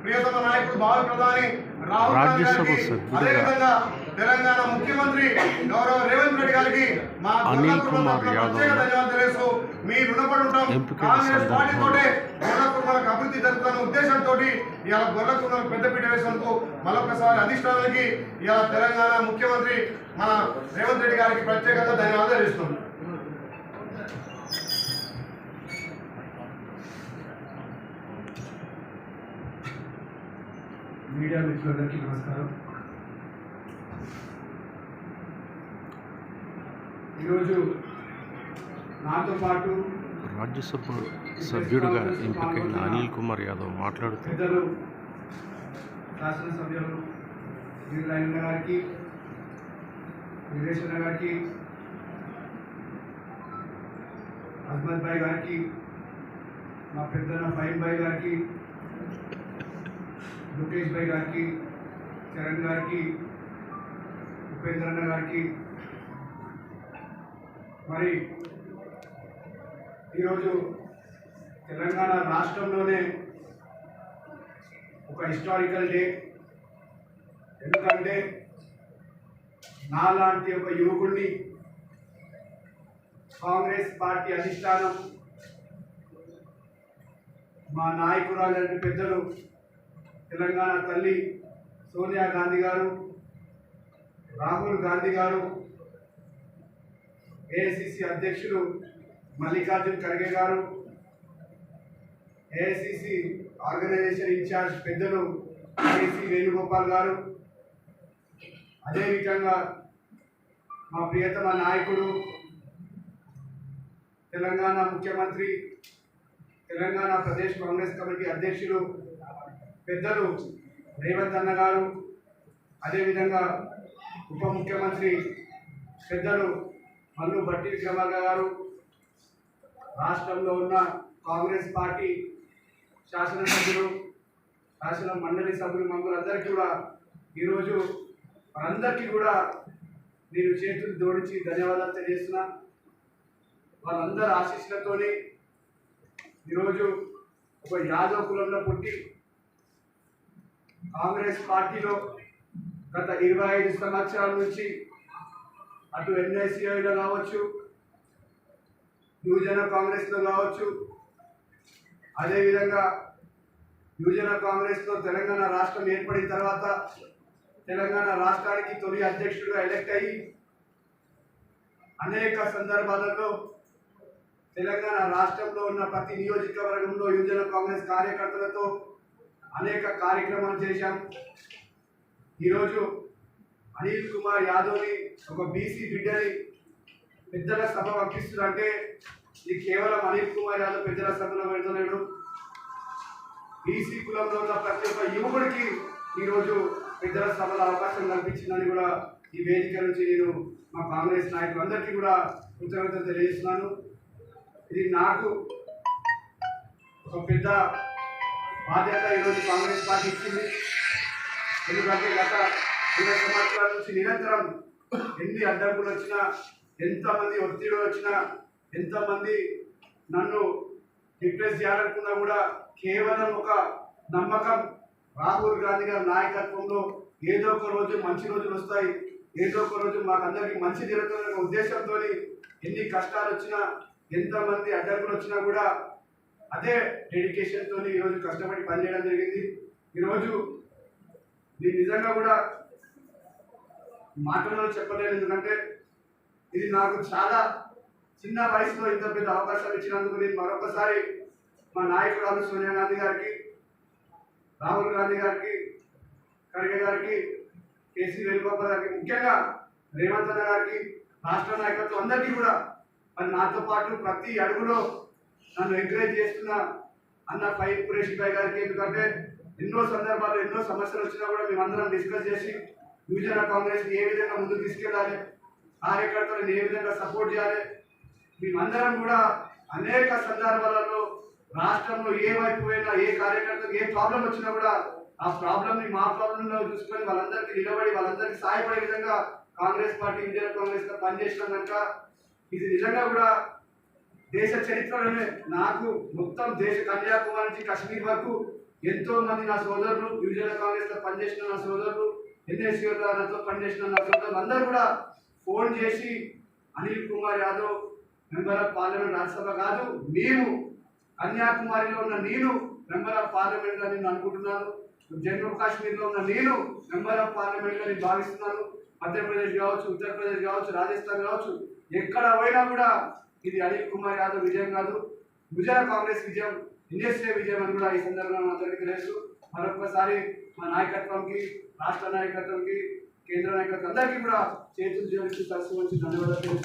ప్రియతమ నాయకుడు భావి ప్రధాని రాజ్యసభ తెలంగాణ ముఖ్యమంత్రి గౌరవ రేవంత్ రెడ్డి గారికి మా అనిల్ కుమార్ యాదవ్ తెలుసు మీ రుణపడి ఉంటాం కాంగ్రెస్ పార్టీతోటే గొర్రెకుర్మలకు అభివృద్ధి జరుగుతున్న ఉద్దేశంతో ఇలా గొర్రెకుర్మలకు పెద్దపీట వేసినందుకు మరొకసారి అధిష్టానానికి ఇలా తెలంగాణ ముఖ్యమంత్రి మన రేవంత్ రెడ్డి గారికి ప్రత్యేకంగా ధన్యవాదాలు ఇస్తున్నాం మీడియా మిత్రులందరికీ నమస్కారం. ఈరోజు నాతో పాటు రాజ్యసభ సభ్యుడిగా ఎంపికైన అనిల్ కుమార్ యాదవ్ మాట్లాడుతూ పెద్దలు శాసనసభ్యులు వీరరాయణ గారికి వీరేశ్వర గారికి అహ్మద్ భాయ్ గారికి మా పెద్దన్న ఫైన్ భాయ్ గారికి లోకేష్ భాయ్ గారికి చరణ్ గారికి ఉపేంద్ర అన్న గారికి. మరి ఈరోజు తెలంగాణ రాష్ట్రంలోనే ఒక హిస్టారికల్ డే. ఎందుకంటే నాలాంటి ఒక యువకుడిని కాంగ్రెస్ పార్టీ అధిష్టానం మా నాయకురాలంటే పెద్దలు తెలంగాణ తల్లి సోనియా గాంధీ గారు రాహుల్ గాంధీ గారు ఏఐసిసి అధ్యక్షులు Mallikarjun Kharge garu AICC organisation incharge పెద్దలు కేసీ వేణుగోపాల్ గారు. అదేవిధంగా మా ప్రియతమ నాయకుడు తెలంగాణ ముఖ్యమంత్రి తెలంగాణ ప్రదేశ్ కాంగ్రెస్ కమిటీ అధ్యక్షులు పెద్దలు రేవంత్ అన్న గారు అదేవిధంగా ఉప ముఖ్యమంత్రి పెద్దలు మల్లు భట్టి విక్రమార్క గారు రాష్ట్రంలో ఉన్న కాంగ్రెస్ పార్టీ శాసనసభ్యులు శాసన మండలి సభ్యులు మమ్మల్ందరికీ కూడా ఈరోజు వారందరికీ కూడా నేను చేతులు జోడించి ధన్యవాదాలు తెలియజేస్తున్నా. వాళ్ళందరి ఆశీస్సులతోనే ఈరోజు ఒక యాదవ కులంలో పుట్టి కాంగ్రెస్ పార్టీలో గత ఇరవై ఐదు సంవత్సరాల నుంచి అటు ఎన్ఐసిఐలో కావచ్చు యువజన కాంగ్రెస్లో కావచ్చు అదేవిధంగా యువజన కాంగ్రెస్లో తెలంగాణ రాష్ట్రం ఏర్పడిన తర్వాత తెలంగాణ రాష్ట్రానికి తొలి అధ్యక్షుడిగా ఎలక్ట్ అయ్యి అనేక సందర్భాలలో తెలంగాణ రాష్ట్రంలో ఉన్న ప్రతి నియోజకవర్గంలో యువజన కాంగ్రెస్ కార్యకర్తలతో అనేక కార్యక్రమాలు చేశాం. ఈరోజు అనిల్ కుమార్ యాదవ్ని ఒక బీసీ బిడ్డని పెద్దల సభ పంపిస్తున్నారంటే ఇది కేవలం అనిల్ కుమార్ యాదవ్ పెద్దల సభలో పెడుతున్నాడు బీసీ కులంలో ఉన్న ప్రతి ఒక్క యువకుడికి ఈరోజు పెద్దల సభలో అవకాశం కల్పించిందని కూడా ఈ వేదిక నుంచి నేను మా కాంగ్రెస్ నాయకులందరికీ కూడా కృతజ్ఞతలు తెలియజేస్తున్నాను. ఇది నాకు ఒక పెద్ద బాధ్యత ఈరోజు కాంగ్రెస్ పార్టీ ఇచ్చింది. ఎందుకంటే గత ఇరవై సంవత్సరాల నుంచి నిరంతరం ఎన్ని అడ్డంకులు వచ్చినా ఎంతమంది ఒత్తిడి వచ్చినా ఎంతమంది నన్ను రిప్లేస్ చేయాలనుకున్నా కూడా కేవలం ఒక నమ్మకం రాహుల్ గాంధీ గారి నాయకత్వంలో ఏదో ఒక రోజు మంచి రోజులు వస్తాయి. ఏదో ఒక రోజు మాకందరికీ మంచి జరుగుతుందనే ఉద్దేశంతో ఎన్ని కష్టాలు వచ్చినా ఎంతమంది అడ్డంకులు వచ్చినా కూడా అదే డెడికేషన్తో ఈరోజు కష్టపడి పనిచేయడం జరిగింది. ఈరోజు నేను నిజంగా కూడా మాటల్లో చెప్పలేను. ఎందుకంటే ఇది నాకు చాలా చిన్న వయసులో ఇంత పెద్ద అవకాశం ఇచ్చినందుకు నేను మరొకసారి మా నాయకురాలు సోనియా గాంధీ గారికి రాహుల్ గాంధీ గారికి ఖర్గే గారికి కేసీ వేణుగోపాల్ గారికి ముఖ్యంగా రేవంత్ అన్న గారికి రాష్ట్ర నాయకత్వం అందరికీ కూడా మరి నాతో పాటు ప్రతి అడుగులో నన్ను ఎంకరేజ్ చేస్తున్న. అన్న పై కురేష్ భాయ్ గారికి ఎందుకంటే ఎన్నో సందర్భాలు ఎన్నో సమస్యలు వచ్చినా కూడా మేమందరం డిస్కస్ చేసి యువజన కాంగ్రెస్ ఏ విధంగా ముందుకు తీసుకెళ్ళాలి కార్యకర్తలను ఏ విధంగా సపోర్ట్ చేయాలి. మేమందరం కూడా అనేక సందర్భాలలో రాష్ట్రంలో ఏ వైపు పోయినా ఏ కార్యకర్తకు ఏ ప్రాబ్లం వచ్చినా కూడా ఆ ప్రాబ్లమ్ని మా ప్రాబ్లంలో చూసుకొని వాళ్ళందరికీ నిలబడి వాళ్ళందరికీ సహాయపడే విధంగా కాంగ్రెస్ పార్టీ ఇండియన్ కాంగ్రెస్గా పనిచేసినాం కనుక ఇది నిజంగా కూడా దేశ చరిత్రలోనే నాకు మొత్తం దేశ కన్యాకుమారి నుంచి కాశ్మీర్ వరకు ఎంతో మంది నా సోదరులు యువజన కాంగ్రెస్లో పనిచేసిన నా సోదరులు ఎన్ఎస్యూలతో పనిచేసిన నా సోదరులు అందరూ కూడా ఫోన్ చేసి Anil Kumar Yadav member of parliament Rajya Sabha కాదు మేము కన్యాకుమారిలో ఉన్న నేను మెంబర్ ఆఫ్ పార్లమెంట్ అని నేను అనుకుంటున్నాను. జమ్మూ కాశ్మీర్లో ఉన్న నేను మెంబర్ ఆఫ్ పార్లమెంట్ అని భావిస్తున్నాను. మధ్యప్రదేశ్ కావచ్చు ఉత్తరప్రదేశ్ కావచ్చు రాజస్థాన్ కావచ్చు ఎక్కడ పోయినా కూడా ఇది అనిల్ కుమార్ యాదవ్ విజయం కాదు. గుజరాత్ కాంగ్రెస్ విజయం ఇండస్ట్రీ విజయం అని కూడా ఈ సందర్భంగా అందరికీ తెలుసు. మరొకసారి మా నాయకత్వంకి రాష్ట్ర నాయకత్వంకి కేంద్ర నాయకత్వం అందరికీ కూడా చేతులు జోడించి కలిసి వచ్చి ధన్యవాదాలు